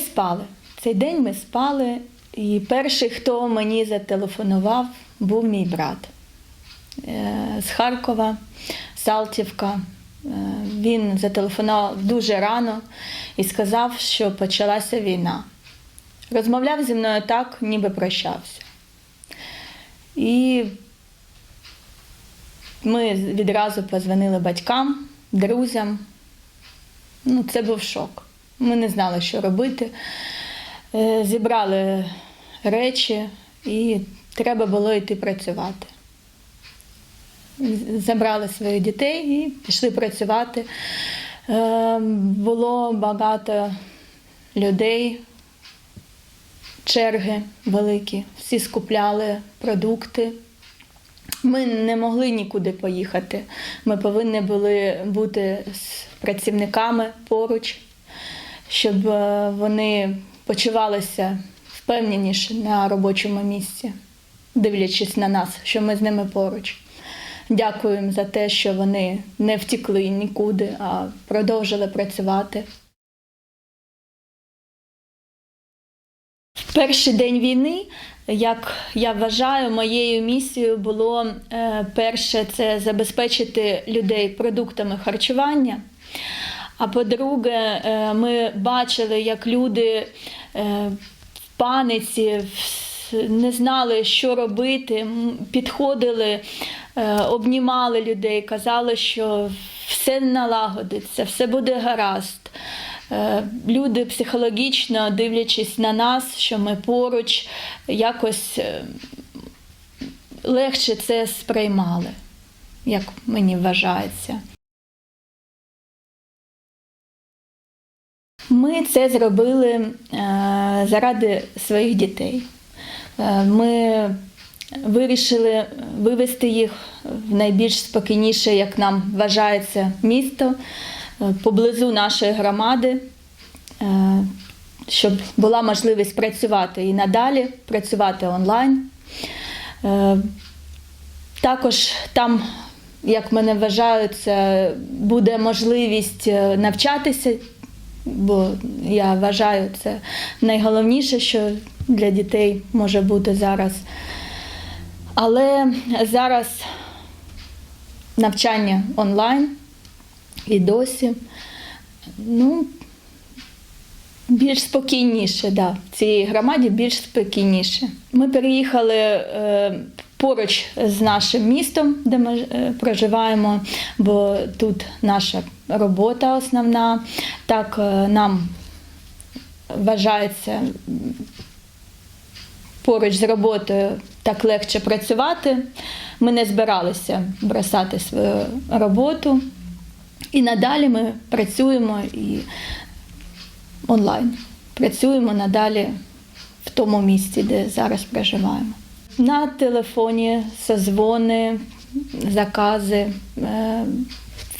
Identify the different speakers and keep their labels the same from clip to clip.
Speaker 1: Спали. Цей день ми спали, і перший, хто мені зателефонував, був мій брат Е, з Харкова, Салтівка. Е, Він зателефонував дуже рано і сказав, що почалася війна. Розмовляв зі мною так, ніби прощався. І ми відразу позвонили батькам, друзям. Ну, це був шок. Ми не знали, що робити. Е, Зібрали речі і треба було йти працювати. Забрали своїх дітей і пішли працювати. Е, Було багато людей, черги великі, всі скупляли продукти. Ми не могли нікуди поїхати. Ми повинні були бути з працівниками поруч, щоб е, вони почувалися впевненіше на робочому місці, дивлячись на нас, що ми з ними поруч. Дякуємо за те, що вони не втікли нікуди, а продовжили працювати. В перший день війни, як я вважаю, моєю місією було е, перше це забезпечити людей продуктами харчування. А по-друге, е, ми бачили, як люди е, в паниці не знали, що робити, підходили, е, обнімали людей, казали, що все налагодиться, все буде гаразд. Люди психологічно, дивлячись на нас, що ми поруч, якось легше це сприймали, як мені вважається. Ми це зробили е, заради своїх дітей. Е, Ми вирішили вивести їх в найбільш спокійніше, як нам вважається, місто е, поблизу нашої громади, щоб була можливість працювати і надалі, працювати онлайн. Також там, як мене вважають, буде можливість навчатися, бо я вважаю, це найголовніше, що для дітей може бути зараз. Але зараз навчання онлайн і досі. Ну, більш спокійніше, да. в цій громаді більш спокійніше. Ми переїхали е, поруч з нашим містом, де ми е, проживаємо, бо тут наша робота основна. Так е, нам вважається поруч з роботою так легше працювати. Ми не збиралися бросати свою роботу. І надалі ми працюємо і онлайн. Працюємо надалі в тому місці, де зараз проживаємо. На телефоні созвони, закази, е,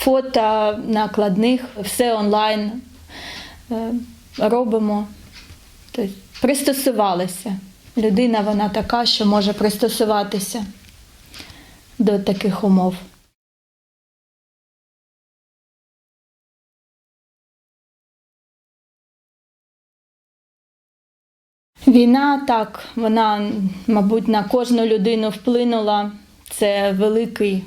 Speaker 1: фото накладних, все онлайн е, робимо. Тобто пристосувалися. Людина вона така, що може пристосуватися до таких умов. Війна так, вона, мабуть, на кожну людину вплинула. Це великий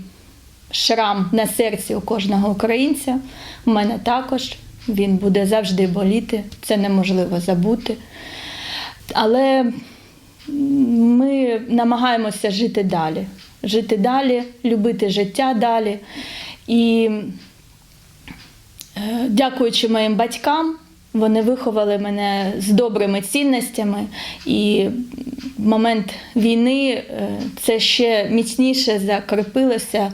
Speaker 1: шрам на серці у кожного українця. У мене також. Він буде завжди боліти, це неможливо забути. Але ми намагаємося жити далі. Жити далі, любити життя далі. І Е, Дякуючи моїм батькам, вони виховали мене з добрими цінностями, і момент війни е, це ще міцніше закріпилося,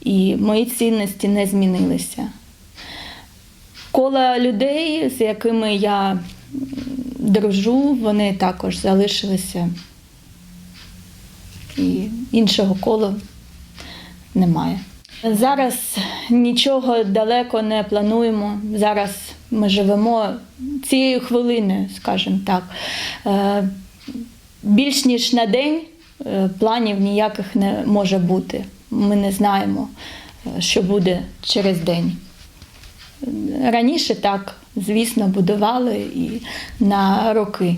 Speaker 1: і мої цінності не змінилися. Коло людей, з якими я дружу, вони також залишилися. І іншого кола немає. Зараз нічого далеко не плануємо. Зараз ми живемо цією хвилиною, скажімо так. Е, Більш ніж на день е, планів ніяких не може бути. Ми не знаємо, що буде через день. Раніше так звісно, будували і на роки.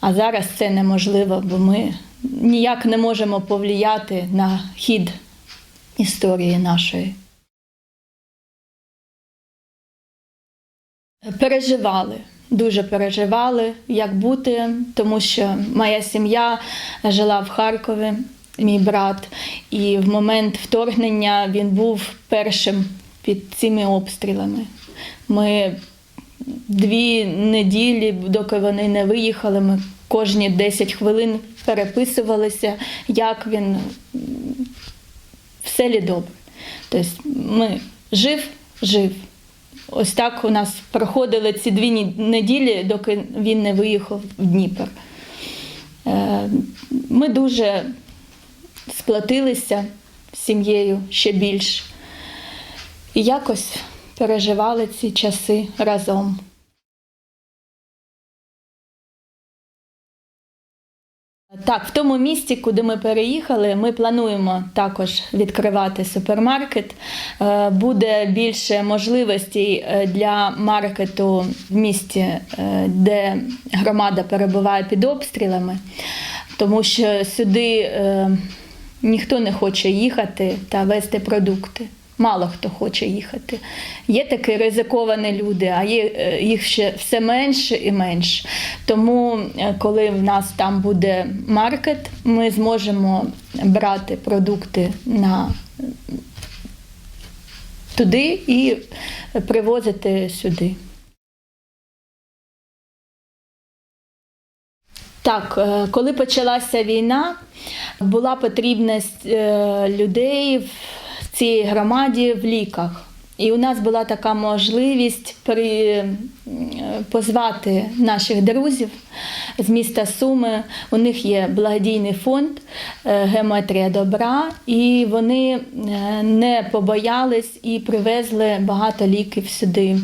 Speaker 1: А зараз це неможливо, бо ми ніяк не можемо повлияти на хід історії нашої. Переживали, дуже переживали, як бути, тому що моя сім'я жила в Харкові, мій брат, і в момент вторгнення він був першим під цими обстрілами. Ми дві неділі, доки вони не виїхали, ми кожні 10 хвилин переписувалися, як він все лі добре. Тобто ми жив, жив. Ось так у нас проходили ці дві неділі, доки він не виїхав в Дніпр. Е, Ми дуже сплотилися з сім'єю ще більше. І якось переживали ці часи разом. Так, в тому місті, куди ми переїхали, ми плануємо також відкривати супермаркет. Е, Буде більше можливостей е, для маркету в місті, е, де громада перебуває під обстрілами, тому що сюди ніхто не хоче їхати та вести продукти. Мало хто хоче їхати. Є такі ризиковані люди, а є е, їх ще все менше і менше. Тому, е, коли в нас там буде маркет, ми зможемо брати продукти на туди і привозити сюди. Так, е, коли почалася війна, була потрібність е, людей в цій громаді в ліках. І у нас була така можливість при, е, позвати наших друзів з міста Суми. У них є благодійний фонд Геометрія добра, і вони не побоялись і привезли багато ліків сюди.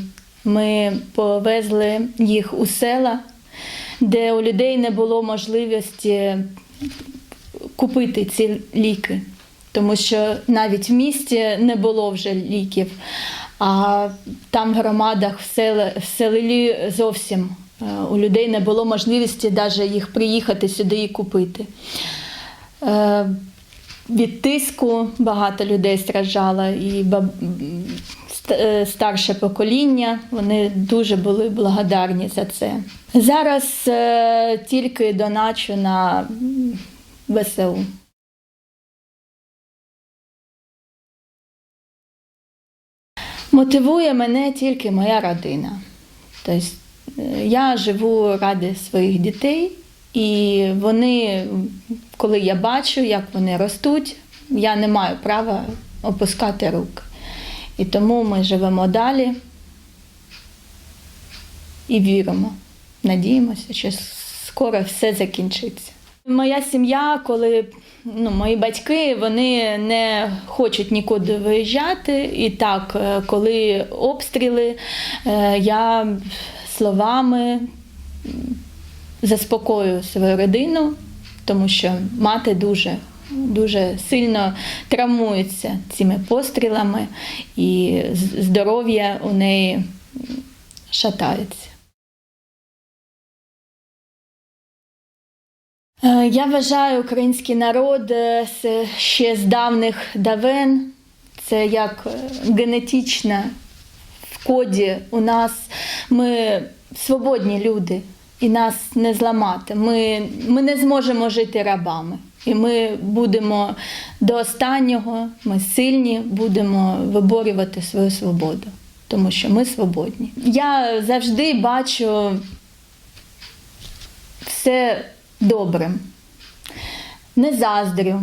Speaker 1: Ми повезли їх у села, де у людей не було можливості купити ці ліки, тому що навіть в місті не було вже ліків, а там в громадах в, сел, в селі зовсім е, у людей не було можливості навіть їх приїхати сюди і купити. Е, Від тиску багато людей страждало, і баб- старше покоління вони дуже були благодарні за це. Зараз е, тільки доначу на ВСУ. Мотивує мене тільки моя родина. Тобто е, я живу ради своїх дітей, і вони, коли я бачу, як вони ростуть, я не маю права опускати руки. І тому ми живемо далі і віримо, надіємося, що скоро все закінчиться. Моя сім'я, коли ну, мої батьки вони не хочуть нікуди виїжджати. І так, е, коли обстріли, е, я словами заспокоюю свою родину, тому що мати дуже. Дуже сильно травмується цими пострілами, і здоров'я у неї шатається. Е, Я вважаю український народ е, ще з давних давен. Це як е, генетично в коді у нас. Ми свободні люди, і нас не зламати. Ми, ми не зможемо жити рабами. І ми будемо до останнього, ми сильні, будемо виборювати свою свободу, тому що ми свободні. Я завжди бачу все добрим. Не заздрю.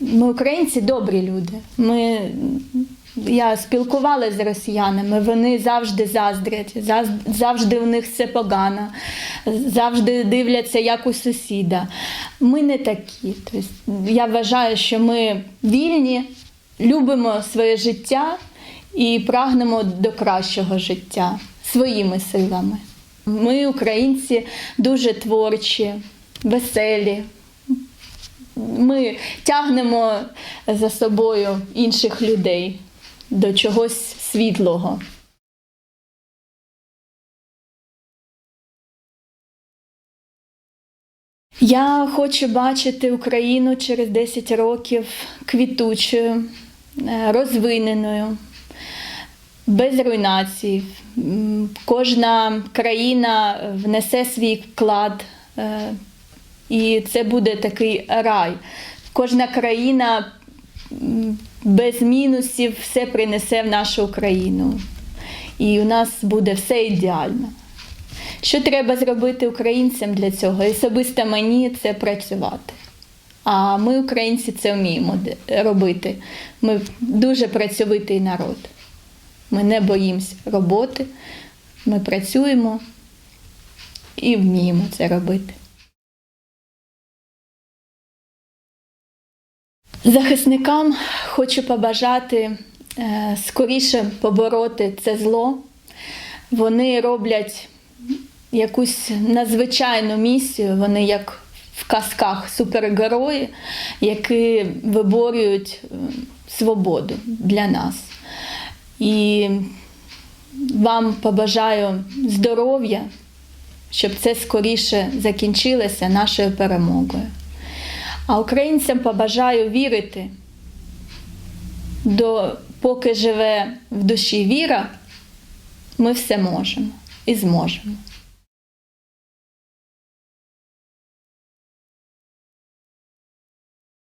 Speaker 1: Ми українці добрі люди. Ми, я спілкувалася з росіянами, вони завжди заздрять, завжди у них все погано, завжди дивляться, як у сусіда. Ми не такі. Тобто, я вважаю, що ми вільні, любимо своє життя і прагнемо до кращого життя своїми силами. Ми, українці, дуже творчі, веселі. Ми тягнемо за собою інших людей до чогось світлого. Я хочу бачити Україну через 10 років квітучою, е, розвиненою, без руйнацій. Кожна країна внесе свій вклад, е, і це буде такий рай. Кожна країна без мінусів все принесе в нашу Україну. І у нас буде все ідеально. Що треба зробити українцям для цього? І Особисто мені це працювати. А ми, українці, це вміємо робити. Ми дуже працьовитий народ. Ми не боїмося роботи, ми працюємо і вміємо це робити. Захисникам хочу побажати е, скоріше побороти це зло. Вони роблять якусь надзвичайну місію, вони як в казках супергерої, які виборюють е, свободу для нас. І вам побажаю здоров'я, щоб це скоріше закінчилося нашою перемогою. А українцям побажаю вірити, до, поки живе в душі віра, ми все можемо і зможемо.